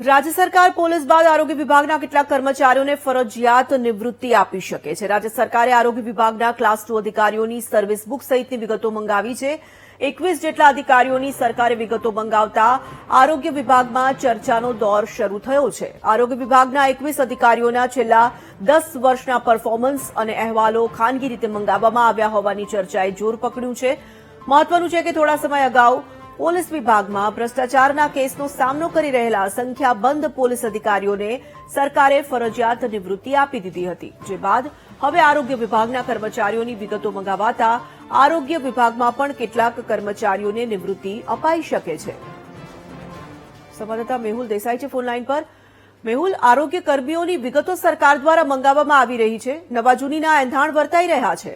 રાજ્ય સરકાર પોલીસ બાદ આરોગ્ય વિભાગના કેટલાક કર્મચારીઓને ફરજિયાત નિવૃત્તિ આપી શકે છે. રાજ્ય સરકારે આરોગ્ય વિભાગના ક્લાસ ટુ અધિકારીઓની સર્વિસ બુક સહિતની વિગતો મંગાવી છે. એકવીસ જેટલા અધિકારીઓની સરકારે વિગતો મંગાવતા આરોગ્ય વિભાગમાં ચર્ચાનો દોર શરૂ થયો છે. આરોગ્ય વિભાગના એકવીસ અધિકારીઓના છેલ્લા દસ વર્ષના પરફોર્મન્સ અને અહેવાલો ખાનગી રીતે મંગાવવામાં આવ્યા હોવાની ચર્ચાએ જોર પકડ્યું છે. મહત્વનું છે કે થોડા સમય અગાઉ પોલીસ વિભાગમાં ભ્રષ્ટાચારના કેસનો સામનો કરી રહેલા સંખ્યાબંધ પોલીસ અધિકારીઓને સરકારે ફરજિયાત નિવૃત્તિ આપી દીધી હતી. જે બાદ હવે આરોગ્ય વિભાગના કર્મચારીઓની વિગતો મંગાવાતા આરોગ્ય વિભાગમાં પણ કેટલાક કર્મચારીઓને નિવૃત્તિ અપાઈ શકે છે. સંવાદદાતા મેહુલ દેસાઈ છે ફોનલાઈન પર. મેહુલ આરોગ્ય કર્મીઓની વિગતો સરકાર દ્વારા મંગાવવામાં આવી રહી છે. નવા જૂનીના એંધાણ વર્તાઈ રહ્યા છે.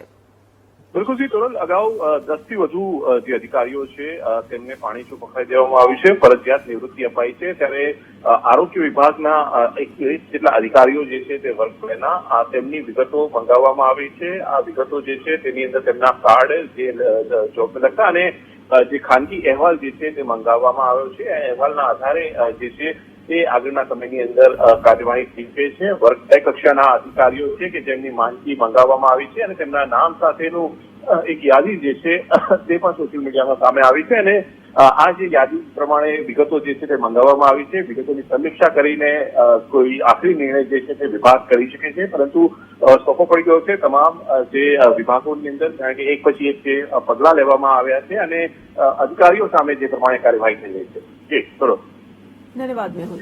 બિલકુલ તોરલ અગાઉ દસથી વધુ જે અધિકારીઓ છે તેમને પાણી ચૂ પકડાઈ દેવામાં આવ્યું છે, ફરજિયાત નિવૃત્તિ અપાઈ છે. ત્યારે આરોગ્ય વિભાગના એક એકવીસ જેટલા અધિકારીઓ જે છે તે વર્ગ બેના આ તેમની વિગતો મંગાવવામાં આવી છે. આ વિગતો જે છે તેની અંદર તેમના કાર્ડ, જે જોબ લગતા અને જે ખાનગી અહેવાલ જે છે તે મંગાવવામાં આવ્યો છે. અહેવાલના આધારે જે છે તે આગળના સમયની અંદર કાર્યવાહી ગઈ છે. વર્ગ બે કક્ષાના અધિકારીઓ છે કે જેમની માહિતી મંગાવવામાં આવી છે અને તેમના નામ સાથેનું એક યાદી જે છે તે પણ સોશિયલ મીડિયામાં સામે આવી છે અને આ જે યાદી પ્રમાણે વિગતો જે છે તે મંગાવવામાં આવી છે. વિગતોની સમીક્ષા કરીને કોઈ આખરી નિર્ણય જે છે તે વિભાગ કરી શકે છે. પરંતુ સોંપો પડી ગયો છે તમામ જે વિભાગોની અંદર, કારણ કે એક પછી એક જે પગલાં લેવામાં આવ્યા છે અને અધિકારીઓ સામે જે પ્રમાણે કાર્યવાહી થઈ રહી છે. જી કરો ધન્યવાદ મેહુલ